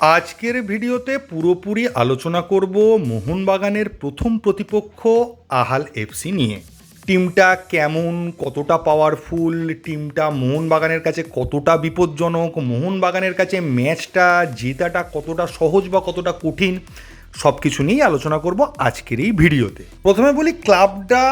আজকের ভিডিওতে পুরোপুরি আলোচনা করব মোহনবাগানের প্রথম প্রতিপক্ষ আহাল এফসি নিয়ে। টিমটা কেমন, কতটা পাওয়ারফুল টিমটা মোহনবাগানের কাছে কতটা বিপজ্জনক, মোহনবাগানের কাছে ম্যাচটা জেতাটা কতটা সহজ বা কতটা কঠিন সব কিছু নিয়েই আলোচনা করব আজকের এই ভিডিওতে। প্রথমে বলি, ক্লাবটা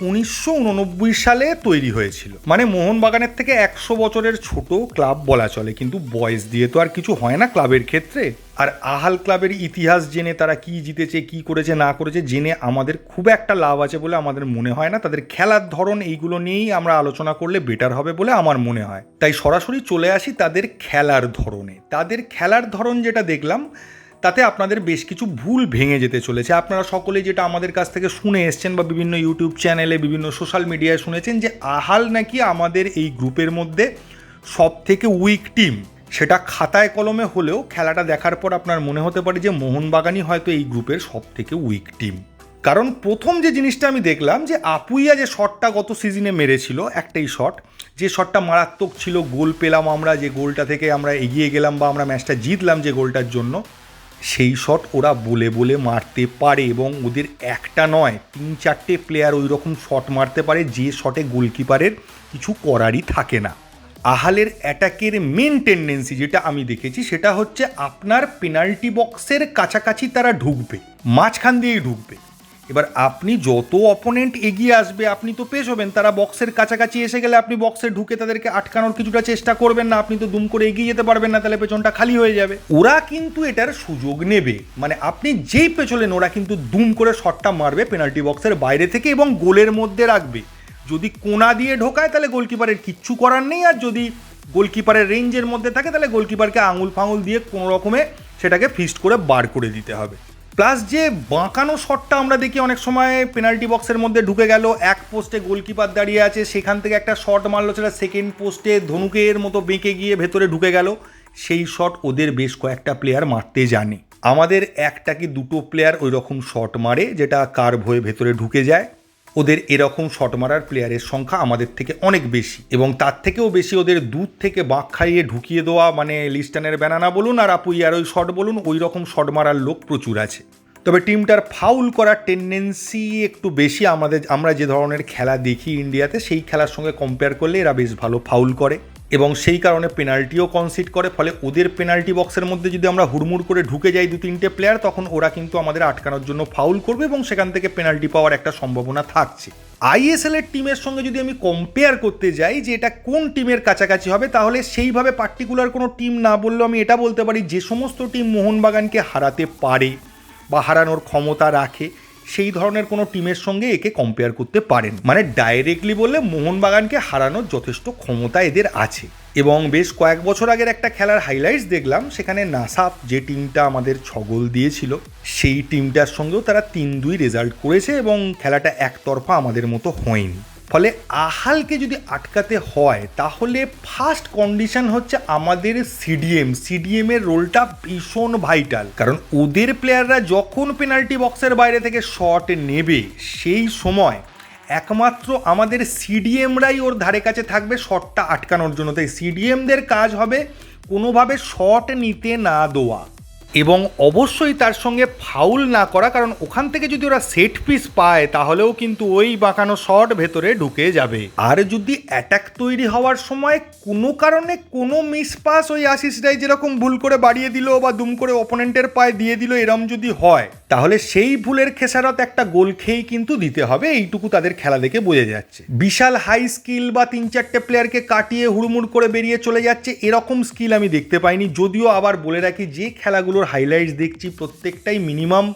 উনিশশো উননব্বই সালে তৈরি হয়েছিল। মানে মোহনবাগানের থেকে একশো বছরের ছোট ক্লাব বলা চলে, কিন্তু বয়স দিয়ে তো আর কিছু হয় না ক্লাবের ক্ষেত্রে। আর আহাল ক্লাবের ইতিহাস জেনে তারা কি জিতেছে, কি করেছে, না করেছে, জেনে আমাদের খুব একটা লাভ আছে বলে আমাদের মনে হয় না। তাদের খেলার ধরন এইগুলো নিয়েই আমরা আলোচনা করলে বেটার হবে বলে আমার মনে হয়। তাই সরাসরি চলে আসি তাদের খেলার ধরনে। তাদের খেলার ধরন যেটা দেখলাম তাতে আপনাদের বেশ কিছু ভুল ভেঙে যেতে চলেছে। আপনারা সকলেই যেটা আমাদের কাছ থেকে শুনে এসছেন বা বিভিন্ন ইউটিউব চ্যানেলে বিভিন্ন সোশ্যাল মিডিয়ায় শুনেছেন যে আহাল নাকি আমাদের এই গ্রুপের মধ্যে সব থেকে উইক টিম সেটা খাতায় কলমে হলেও খেলাটা দেখার পর আপনার মনে হতে পারে যে মোহনবাগানই হয়তো এই গ্রুপের সব থেকে উইক টিম কারণ প্রথম যে জিনিসটা আমি দেখলাম যে আপুইয়া যে শটটা গত সিজনে মেরেছিল, একটাই শট যে শটটা মারাত্মক ছিল গোল পেলাম আমরা যে গোলটা থেকে আমরা এগিয়ে গেলাম বা আমরা ম্যাচটা জিতলাম যে গোলটার জন্য সেই শট ওরা বলে বলে মারতে পারে এবং ওদের একটা নয়, তিন চারটে প্লেয়ার ওই রকম শট মারতে পারে যে শটে গোলকিপারের কিছু করারই থাকে না। আহালের অ্যাটাকের মেন টেন্ডেন্সি যেটা আমি দেখেছি সেটা হচ্ছে আপনার পেনাল্টি বক্সের কাছাকাছি তারা ঢুকবে, মাঝখান দিয়েই ঢুকবে। এবার আপনি যত অপোনেন্ট এগিয়ে আসবে, আপনি তো পেশ হবেন তারা বক্সের কাছাকাছি এসে গেলে আপনি বক্সে ঢুকে তাদেরকে আটকানোর কিছুটা চেষ্টা করবেন না। আপনি তো দুম করে এগিয়ে যেতে পারবেন না, তাহলে পেছনটা খালি হয়ে যাবে। ওরা কিন্তু এটার সুযোগ নেবে। মানে আপনি যেই পেছলেন, ওরা কিন্তু দুম করে শটটা মারবে পেনাল্টি বক্সের বাইরে থেকে এবং গোলের মধ্যে রাখবে। যদি কোনা দিয়ে ঢোকায়, তাহলে গোলকিপারের কিচ্ছু করার নেই। আর যদি গোলকিপারের রেঞ্জের মধ্যে থাকে, তাহলে গোলকিপারকে আঙুল ফাঙুল দিয়ে কোনো রকমে সেটাকে ফিস্ট করে বার করে দিতে হবে। প্লাস যে বাঁকানো শটটা আমরা দেখি অনেক সময় পেনাল্টি বক্সের মধ্যে ঢুকে গেল, এক পোস্টে গোলকিপার দাঁড়িয়ে আছে, সেখান থেকে একটা শট মারলো, সেটা সেকেন্ড পোস্টে ধনুকের মতো বেঁকে গিয়ে ভেতরে ঢুকে গেল। সেই শট ওদের বেশ কয়েকটা প্লেয়ার মারতে জানে। আমাদের একটা কি দুটো প্লেয়ার ওই রকম শট মারে, যেটা কার্ভ হয়ে ভেতরে ঢুকে যায়। ওদের এরকম শট মারার প্লেয়ারের সংখ্যা আমাদের থেকে অনেক বেশি এবং তার থেকেও বেশি ওদের দূর থেকে বাঁক খাইয়ে ঢুকিয়ে দেওয়া মানে লিস্টানের ব্যানানা বলুন আর আপুইয়ার ওই শট বলুন ওই রকম শট মারার লোক প্রচুর আছে। তবে টিমটার ফাউল করার টেন্ডেন্সি একটু বেশি আমাদের, আমরা যে ধরনের খেলা দেখি ইন্ডিয়াতে সেই খেলার সঙ্গে কম্পেয়ার করলে এরা বেশ ভালো ফাউল করে। এবং সেই কারণে পেনাল্টিও কনসিড করে, ফলে ওদের পেনাল্টি বক্সের মধ্যে যদি আমরা হুড়মুড় করে ঢুকে যাই দু তিনটে প্লেয়ার তখন ওরা কিন্তু আমাদের আটকানোর জন্য ফাউল করবে এবং সেখান থেকে পেনাল্টি পাওয়ার একটা সম্ভাবনা থাকছে। আইএসএল এর টিমের সঙ্গে যদি আমি কম্পেয়ার করতে যাই যে এটা কোন টিমের কাছাকাছি হবে, তাহলে সেইভাবে পার্টিকুলার কোনো টিম না বললেও আমি এটা বলতে পারি, যে সমস্ত টিম মোহনবাগানকে হারাতে পারে বা হারানোর ক্ষমতা রাখে সেই ধরনের কোনো টিমের সঙ্গে একে কম্পেয়ার করতে পারেন। মানে ডাইরেক্টলি বললে মোহনবাগানকে হারানোর যথেষ্ট ক্ষমতা এদের আছে। এবং বেশ কয়েক বছর আগের একটা খেলার হাইলাইটস দেখলাম, সেখানে নাসাপ যে টিমটা আমাদের ছগল দিয়েছিল, সেই টিমটার সঙ্গেও তারা তিন দুই রেজাল্ট করেছে এবং খেলাটা একতরফা আমাদের মতো হয়নি। ফলে আহালকে যদি আটকাতে হয়, তাহলে ফার্স্ট কন্ডিশন হচ্ছে আমাদের সিডিএম সিডিএম এর রোলটা ভীষণ ভাইটাল কারণ ওদের প্লেয়াররা যখন পেনাল্টি বক্সের বাইরে থেকে শট নেবে, সেই সময় একমাত্র আমাদের সিডিএমরাই ওর ধারে কাছে থাকবে শটটা আটকানোর জন্য। তাই সিডিএমদের কাজ হবে কোনোভাবে শট নিতে না দেওয়া। এবং অবশ্যই তার সঙ্গে ফাউল না করা, কারণ ওখান থেকে যদি ওরা সেট পিস পায়, তাহলেও কিন্তু ওই বাঁকানো শট ভেতরে ঢুকে যাবে। আর যদি অ্যাটাক তৈরি হওয়ার সময় কোনো কারণে কোনো মিস পাস ওই আশিস রাই যেরকম ভুল করে বাড়িয়ে দিল বা দুম করে অপোনেন্টের পায়ে দিয়ে দিল, এরম যদি হয় তাহলে সেই ভুলের খেসারত একটা গোল খেয়েই কিন্তু দিতে হবে, এইটুকু তাদের খেলা দেখে বোঝা যাচ্ছে। বিশাল হাই স্কিল বা তিন চারটে প্লেয়ারকে কাটিয়ে হুড়মুড় করে বেরিয়ে চলে যাচ্ছে, এরকম স্কিল আমি দেখতে পাইনি। যদিও আবার বলে রাখি, যে খেলাগুলোর হাইলাইটস দেখছি প্রত্যেকটাই মিনিমাম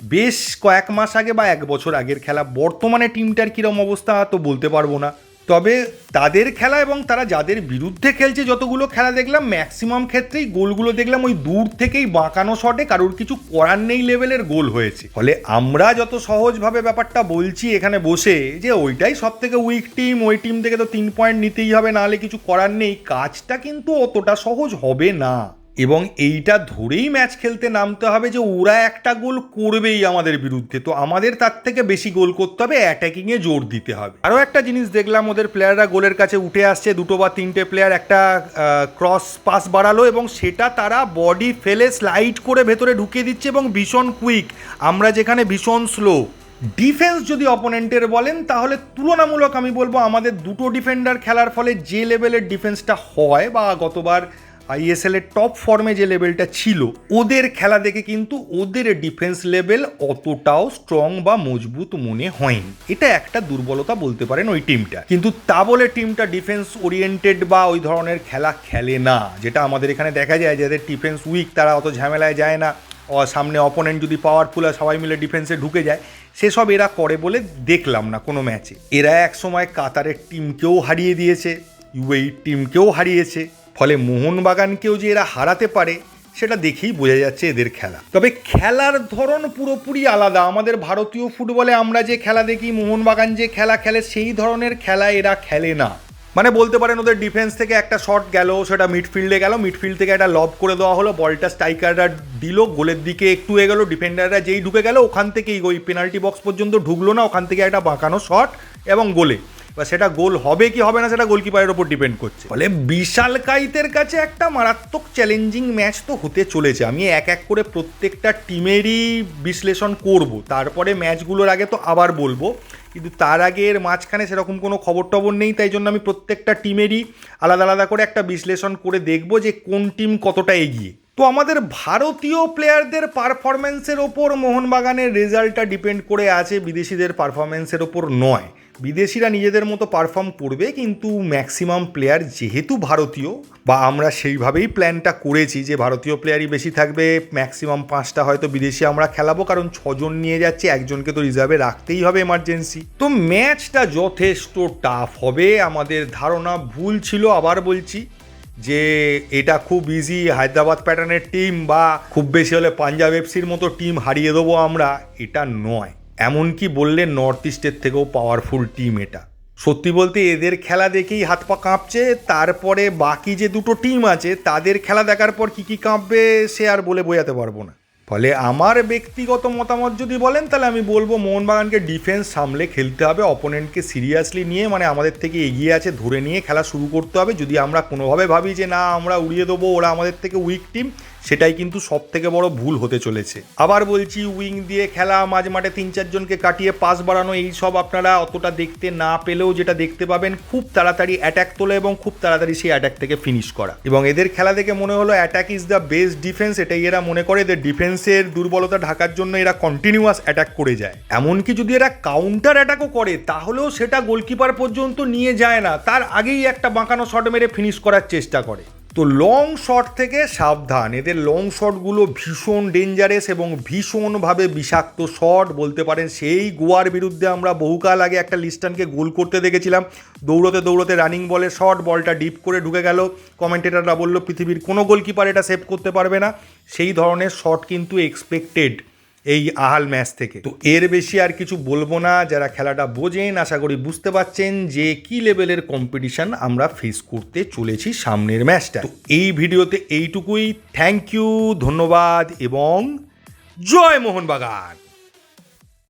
বেশ কয়েক মাস আগে বা এক বছর আগের খেলা। বর্তমানে টিমটার কীরকম অবস্থা তো বলতে পারব না। তবে তাদের খেলা এবং তারা যাদের বিরুদ্ধে খেলছে যতগুলো খেলা দেখলাম ম্যাক্সিমাম ক্ষেত্রেই গোলগুলো দেখলাম ওই দূর থেকেই বাঁকানো শটে কারোর কিছু করার নেই লেভেলের গোল হয়েছে। ফলে আমরা যত সহজভাবে ব্যাপারটা বলছি এখানে বসে যে ওইটাই সব থেকে উইক টিম ওই টিম থেকে তো তিন পয়েন্ট নিতেই হবে নাহলে কিছু করার নেই, কাজটা কিন্তু অতটা সহজ হবে না। এবং এইটা ধরেই ম্যাচ খেলতে নামতে হবে যে ওরা একটা গোল করবেই আমাদের বিরুদ্ধে। তো আমাদের তার থেকে বেশি গোল করতে হবে অ্যাটাকিংয়ে জোর দিতে হবে। আরও একটা জিনিস দেখলাম, ওদের প্লেয়াররা গোলের কাছে উঠে আসছে, দুটো বা তিনটে প্লেয়ার একটা ক্রস পাস বাড়ালো এবং সেটা তারা বডি ফেলে স্লাইড করে ভেতরে ঢুকিয়ে দিচ্ছে এবং ভীষণ কুইক আমরা যেখানে ভীষণ স্লো ডিফেন্স যদি অপোনেন্টের বলেন, তাহলে তুলনামূলক আমি বলব আমাদের দুটো ডিফেন্ডার খেলার ফলে যে লেভেলের ডিফেন্সটা হয় বা গতবার আইএসএল এর টপ ফর্মে যে লেভেলটা ছিল, ওদের খেলা দেখে কিন্তু ওদের ডিফেন্স লেভেল অতটাও স্ট্রং বা মজবুত মনে হয়নি। এটা একটা দুর্বলতা বলতে পারেন ওই টিমটা কিন্তু তা বলে টিমটা ডিফেন্স ওরিয়েন্টেড বা ওই ধরনের খেলা খেলে না, যেটা আমাদের এখানে দেখা যায় যাদের ডিফেন্স উইক তারা অত ঝামেলায় যায় না। সামনে অপোনেন্ট যদি পাওয়ারফুল আর সবাই মিলে ডিফেন্সে ঢুকে যায়। সেসব এরা করে বলে দেখলাম না কোনো ম্যাচে এরা এক সময় কাতারের টিমকেও হারিয়ে দিয়েছে ইউএই টিমকেও হারিয়েছে। ফলে মোহনবাগানকেও যে এরা হারাতে পারে, সেটা দেখেই বোঝা যাচ্ছে এদের খেলা। তবে খেলার ধরন পুরোপুরি আলাদা। আমাদের ভারতীয় ফুটবলে আমরা যে খেলা দেখি, মোহনবাগান যে খেলা খেলে, সেই ধরনের খেলা এরা খেলে না। মানে বলতে পারেন, ওদের ডিফেন্স থেকে একটা শট গেল, সেটা মিডফিল্ডে গেল মিডফিল্ড থেকে একটা লব করে দেওয়া হলো, বলটা স্ট্রাইকাররা দিল, গোলের দিকে একটু এগোলো ডিফেন্ডাররা যেই ঢুকে গেল, ওখান থেকেই ওই পেনাল্টি বক্স পর্যন্ত ঢুকলো না, ওখান থেকে একটা বাঁকানো শট এবং গোলে। বা সেটা গোল হবে কি হবে না সেটা গোলকিপারের ওপর ডিপেন্ড করছে। ফলে বিশাল কাইতের কাছে একটা মারাত্মক চ্যালেঞ্জিং ম্যাচ তো হতে চলেছে। আমি এক এক করে প্রত্যেকটা টিমেরই বিশ্লেষণ করব। তারপরে ম্যাচগুলোর আগে তো আবার বলব, কিন্তু তার আগে এর মাঝখানে সেরকম কোনো খবর টবর নেই, তাই জন্য আমি প্রত্যেকটা টিমেরই আলাদা আলাদা করে একটা বিশ্লেষণ করে দেখব যে কোন টিম কতটা এগিয়ে। তো আমাদের ভারতীয় প্লেয়ারদের পারফরমেন্সের ওপর মোহনবাগানের রেজাল্টটা ডিপেন্ড করে আছে, বিদেশিদের পারফরমেন্সের ওপর নয়। বিদেশিরা নিজেদের মতো পারফর্ম করবে, কিন্তু ম্যাক্সিমাম প্লেয়ার যেহেতু ভারতীয়, বা আমরা সেইভাবেই প্ল্যানটা করেছি যে ভারতীয় প্লেয়ারই বেশি থাকবে ম্যাক্সিমাম পাঁচটা হয়তো বিদেশি আমরা খেলাবো, কারণ ছজন নিয়ে যাচ্ছে, একজনকে তো রিজার্ভে রাখতেই হবে এমার্জেন্সি তো ম্যাচটা যথেষ্ট টাফ হবে, আমাদের ধারণা ভুল ছিল, আবার বলছি যে এটা খুব ইজি হায়দ্রাবাদ প্যাটার্নের টিম বা খুব বেশি হলে পাঞ্জাব এফসির মতো টিম হারিয়ে দেবো আমরা, এটা নয়। এমনকি বললে নর্থ ইস্টের থেকেও পাওয়ারফুল টিম এটা। সত্যি বলতে এদের খেলা দেখেই হাত পা কাঁপছে, তারপরে বাকি যে দুটো টিম আছে, তাদের খেলা দেখার পর কি কি কাঁপবে সে আর বলে বোঝাতে পারব না। ফলে আমার ব্যক্তিগত মতামত যদি বলেন, তাহলে আমি বলব মোহনবাগানকে ডিফেন্স সামলে খেলতে হবে অপোনেন্টকে সিরিয়াসলি নিয়ে মানে আমাদের থেকে এগিয়ে আছে, ধরে নিয়ে খেলা শুরু করতে হবে। যদি আমরা কোনোভাবে ভাবি যে না, আমরা উড়িয়ে দেবো, ওরা আমাদের থেকে উইক টিম সেটাই কিন্তু সব থেকে বড় ভুল হতে চলেছে। আবার বলছি, উইং দিয়ে খেলা, মাঝ মাঠে তিন চারজনকে কাটিয়ে পাস বাড়ানো এই সব আপনারা অতটা দেখতে না পেলেও যেটা দেখতে পাবেন, খুব তাড়াতাড়ি অ্যাটাক তোলা এবং খুব তাড়াতাড়ি সেই অ্যাটাক থেকে ফিনিশ করা। এবং এদের খেলা দেখে মনে হলো attack is the best defence এটাই এরা মনে করে এদের ডিফেন্সের দুর্বলতা ঢাকার জন্য এরা কন্টিনিউয়াস অ্যাটাক করে যায়। এমনকি যদি এরা কাউন্টার অ্যাটাকও করে, তাহলেও সেটা গোলকিপার পর্যন্ত নিয়ে যায় না। তার আগেই একটা বাঁকানো শট মেরে ফিনিশ করার চেষ্টা করে। তো লং শট থেকে সাবধান। এদের লং শটগুলো ভীষণ ডেঞ্জারাস এবং ভীষণভাবে বিষাক্ত শট বলতে পারেন। সেই গোয়ার বিরুদ্ধে আমরা বহুকাল আগে একটা লিস্টানকে গোল করতে দেখেছিলাম। দৌড়তে দৌড়তে রানিং বলে শট বলটা ডিপ করে ঢুকে গেল। কমেন্টেটাররা বলল, পৃথিবীর কোনো গোলকিপার এটা সেভ করতে পারবে না। সেই ধরনের শট কিন্তু এক্সপেক্টেড এই আহাল ম্যাচ থেকে। তো এর বেশি আর কিছু বলব না, যারা খেলাটা বোঝেন, আশা করি বুঝতে পারছেন যে কি লেভেলের কম্পিটিশন আমরা ফেস করতে চলেছি সামনের ম্যাচটা। তো এই ভিডিওতে এইটুকুই। থ্যাংক ইউ ধন্যবাদ এবং জয় মোহনবাগান।